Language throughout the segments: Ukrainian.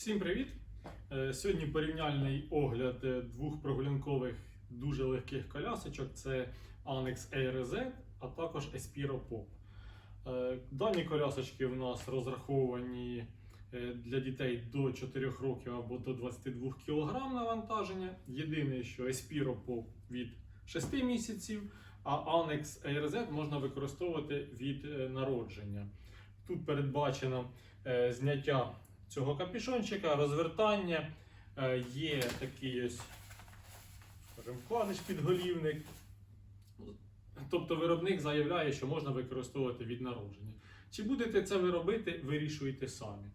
Всім привіт! Е, Сьогодні порівняльний огляд е, двох прогулянкових дуже легких колясочок. Це Annex ARZ, а також Espiro Pop. Е, Дані колясочки в нас розраховані для дітей до 4 років або до 22 кг навантаження. Єдине, що Espiro Pop від 6 місяців, а Annex ARZ можна використовувати від народження. Тут передбачено зняття цього капюшончика, розвертання. Е, Є такий ось скажімо, вкладиш підголівник. Тобто виробник заявляє, що можна використовувати від народження. Чи будете це ви робити, вирішуйте самі.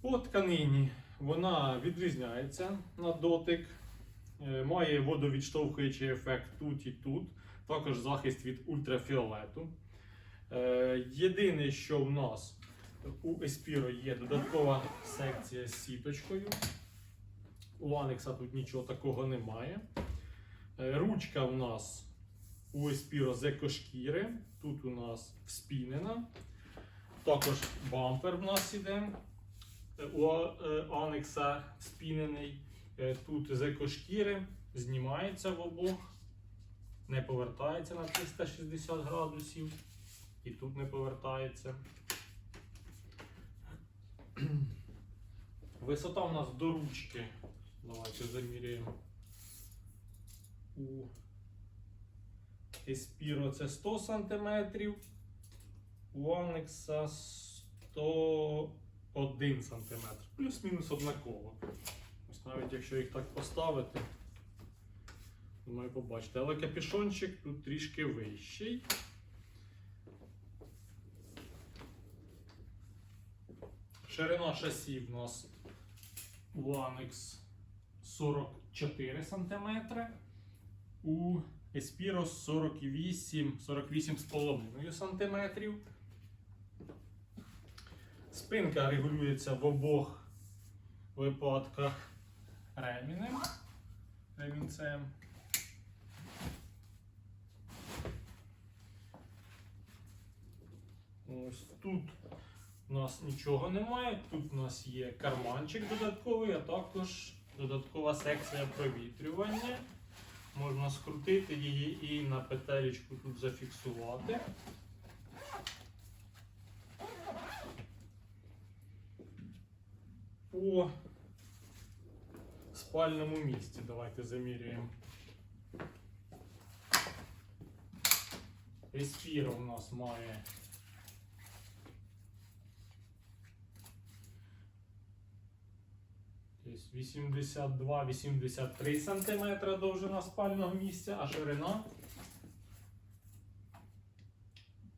По тканині вона відрізняється на дотик, е, має водовідштовхуючий ефект тут і тут, також захист від ультрафіолету. Е, Єдине, що в нас у Espiro є додаткова секція з сіточкою. У Анекса тут нічого такого немає. Е, Ручка у нас у Espiro з екошкіри. Тут у нас вспінена. Також бампер в нас іде. Е, У е, Анекса вспінений. Е, Тут з екошкіри. Знімається в обох. Не повертається на 360 градусів. І тут не повертається. Висота у нас до ручки. Давайте заміряємо. У Espiro це 100 см, у Annexa 101 см. Плюс-мінус однаково. Ось навіть якщо їх так поставити, думаю, побачите. Але капюшончик тут трішки вищий. Ширина шасі в нас у Annex 44 см, у Espiro 48 48,5 см. Спинка регулюється в обох випадках ремінем. ремінцем. Ось тут у нас нічого немає. Тут у нас є карманчик додатковий, а також додаткова секція провітрювання. Можна скрутити її і на петелечку тут зафіксувати. По спальному місці давайте замірюємо. Espiro у нас має Десь 82-83 см довжина спального місця, а ширина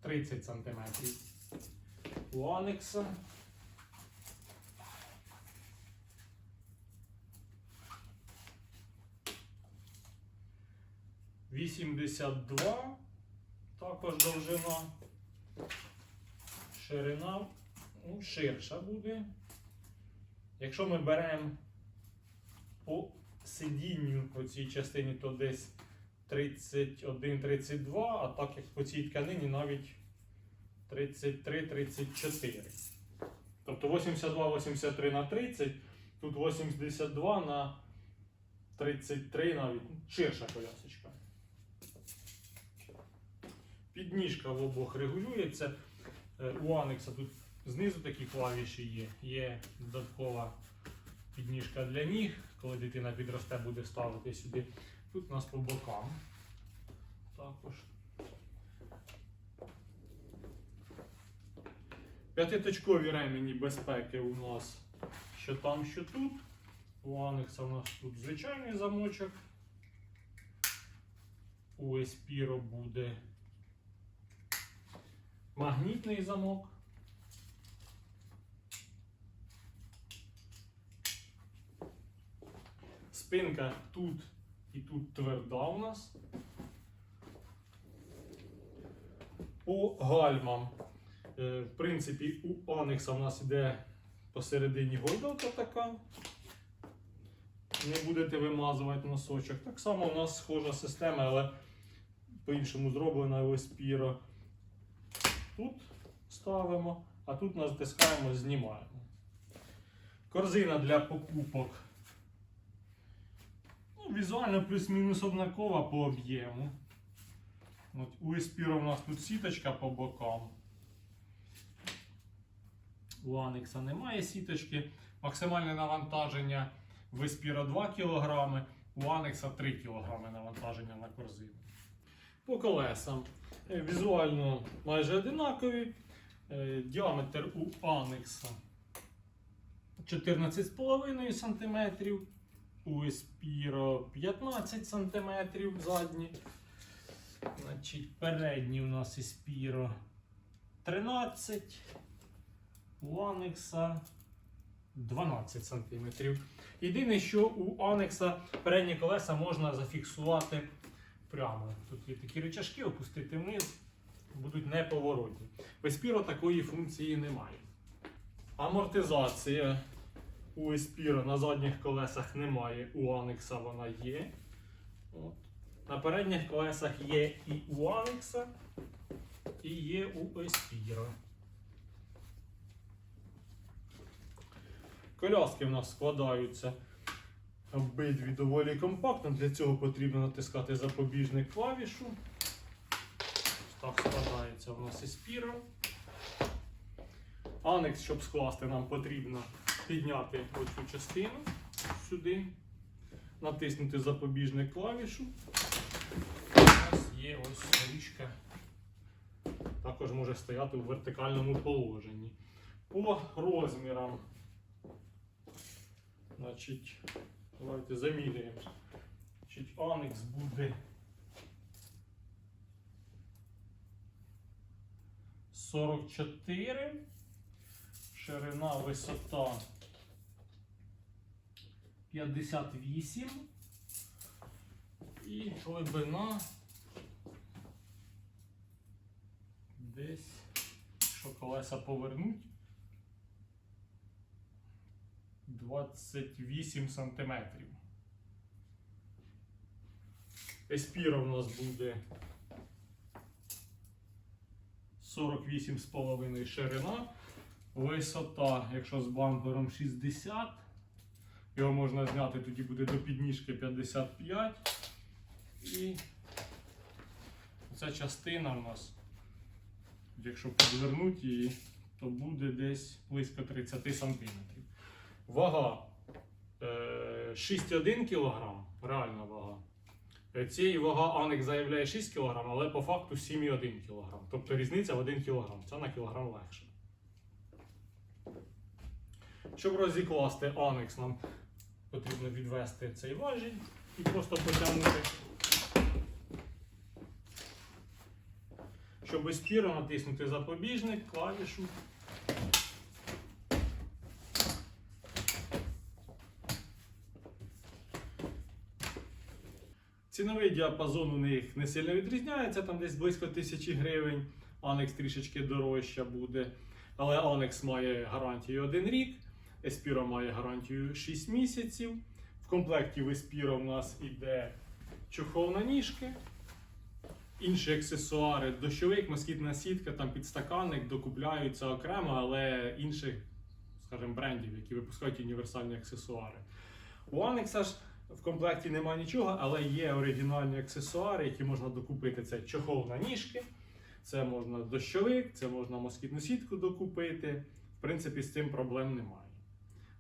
30 см. У Анекса Вісімдесят два, також довжина, ширина ну, ширша буде. Якщо ми беремо по сидінню по цій частині, то десь 31-32, а так як по цій тканині навіть 33-34. Тобто 82-83 на 30, тут 82 на 33 навіть ширша колясочка. Підніжка в обох регулюється. Е, У Анекса тут Знизу такі клавіші є. Є додаткова підніжка для ніг, коли дитина підросте, буде ставити сюди. Тут у нас по бокам. Також. П'ятиточкові ремені безпеки у нас що там, що тут. У Анекса у нас тут звичайний замочок. У Espiro буде магнітний замок. Спинка тут і тут тверда у нас. По гальмам. е, В принципі, у Анекса у нас іде посередині гойдалка така. Не будете вимазувати носочок. Так само у нас схожа система, але по-іншому зроблена ось піро. Тут ставимо, а тут натискаємо, знімаємо. Корзина для покупок. Ну, візуально плюс-мінус однакова по об'єму. От, у Espiro у нас тут сіточка по бокам. У Анекса немає сіточки. Максимальне навантаження в Espiro 2 кг, у Анекса 3 кг навантаження на корзину. По колесам. Е, Візуально майже одинакові. Е, Діаметр у Анекса 14,5 см, у Espiro 15 см задні. Значить, передній у нас Espiro 13, у Анекса 12 см. Єдине, що у Анекса передні колеса можна зафіксувати прямо. Тут є такі рычажки, опустити вниз, будуть неповоротні. В Espiro такої функції немає. Амортизація у Espiro на задніх колесах немає, у Анекса вона є. От. На передніх колесах є і у Анекса, і є у Espiro. Коляски в нас складаються обидві доволі компактно. Для цього потрібно натискати запобіжник клавішу. Так складається у нас Espiro. Анекс, щоб скласти, нам потрібно підняти оцю частину сюди, натиснути запобіжник клавішу. У нас є ось ручка. Також може стояти у вертикальному положенні. По розмірам. Значить, давайте заміряємо. Значить, Анекс буде 44, ширина, висота 58 і глибина десь, що колеса повернуть, 28 сантиметрів. Еспіра в нас буде 48,5 ширина. Висота, якщо з бампером 60. Його можна зняти, тоді буде до підніжки 55. І ця частина в нас, якщо підвернути її, то буде десь близько 30 см. Вага е, 6,1 кг, реальна вага. Е, Цієї вага Анек заявляє 6 кг, але по факту 7,1 кг. Тобто різниця в 1 кг. Це на кілограм легше. Щоб розікласти Анекс, нам потрібно відвести цей важіль і просто потягнути. Щоб без піру натиснути запобіжник, клавішу. Ціновий діапазон у них не сильно відрізняється, там десь близько 1000 гривень. Анекс трішечки дорожча буде. Але Анекс має гарантію 1 рік, Espiro має гарантію 6 місяців. В комплекті в Espiro в нас іде чохол на ніжки, інші аксесуари, дощовик, москітна сітка, там підстаканник докупляються окремо, але інших, скажімо, брендів, які випускають універсальні аксесуари. У Анекса ж в комплекті немає нічого, але є оригінальні аксесуари, які можна докупити. Це чохол на ніжки, це можна дощовик, це можна москітну сітку докупити. В принципі, з цим проблем немає.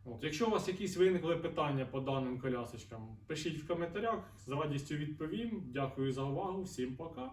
От, якщо у вас якісь виникли питання по даним колясочкам, пишіть в коментарях, з радістю відповім. Дякую за увагу, всім пока.